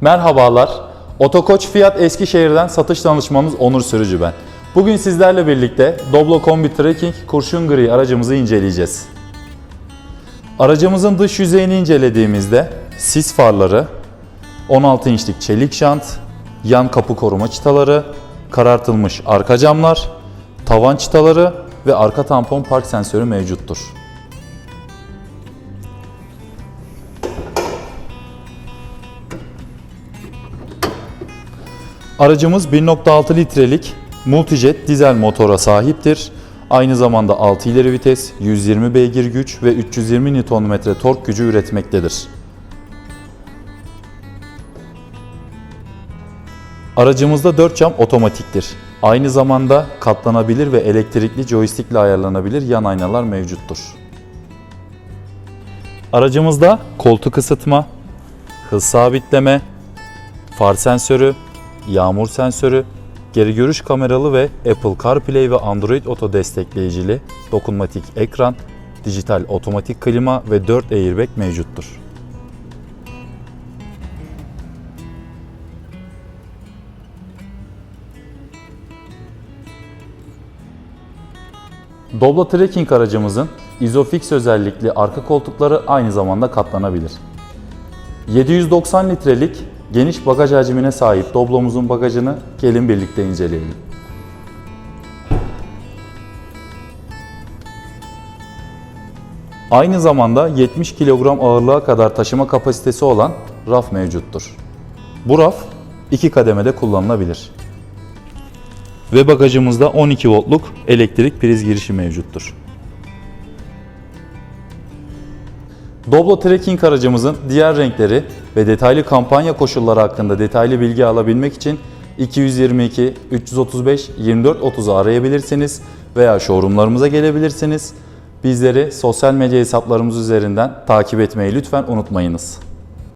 Merhabalar. Otokoç Fiyat Eskişehir'den satış danışmanınız Onur Sürücü ben. Bugün sizlerle birlikte Doblo Kombi Trekking Kurşun Gri aracımızı inceleyeceğiz. Aracımızın dış yüzeyini incelediğimizde sis farları, 16 inçlik çelik jant, yan kapı koruma çıtaları, karartılmış arka camlar, tavan çıtaları ve arka tampon park sensörü mevcuttur. Aracımız 1.6 litrelik Multijet dizel motora sahiptir. Aynı zamanda 6 ileri vites, 120 beygir güç ve 320 Nm tork gücü üretmektedir. Aracımızda 4 cam otomatiktir. Aynı zamanda katlanabilir ve elektrikli joystick ile ayarlanabilir yan aynalar mevcuttur. Aracımızda koltuk ısıtma, hız sabitleme, far sensörü, yağmur sensörü, geri görüş kameralı ve Apple CarPlay ve Android Auto destekleyicili dokunmatik ekran, dijital otomatik klima ve 4 airbag mevcuttur. Doblo Trekking aracımızın Isofix özellikli arka koltukları aynı zamanda katlanabilir. 790 litrelik geniş bagaj hacmine sahip Doblo'muzun bagajını gelin birlikte inceleyelim. Aynı zamanda 70 kilogram ağırlığa kadar taşıma kapasitesi olan raf mevcuttur. Bu raf iki kademede kullanılabilir. Ve bagajımızda 12 voltluk elektrik priz girişi mevcuttur. Doblo Trekking aracımızın diğer renkleri ve detaylı kampanya koşulları hakkında detaylı bilgi alabilmek için 222 335 24 30'u arayabilirsiniz veya showroomlarımıza gelebilirsiniz. Bizleri sosyal medya hesaplarımız üzerinden takip etmeyi lütfen unutmayınız.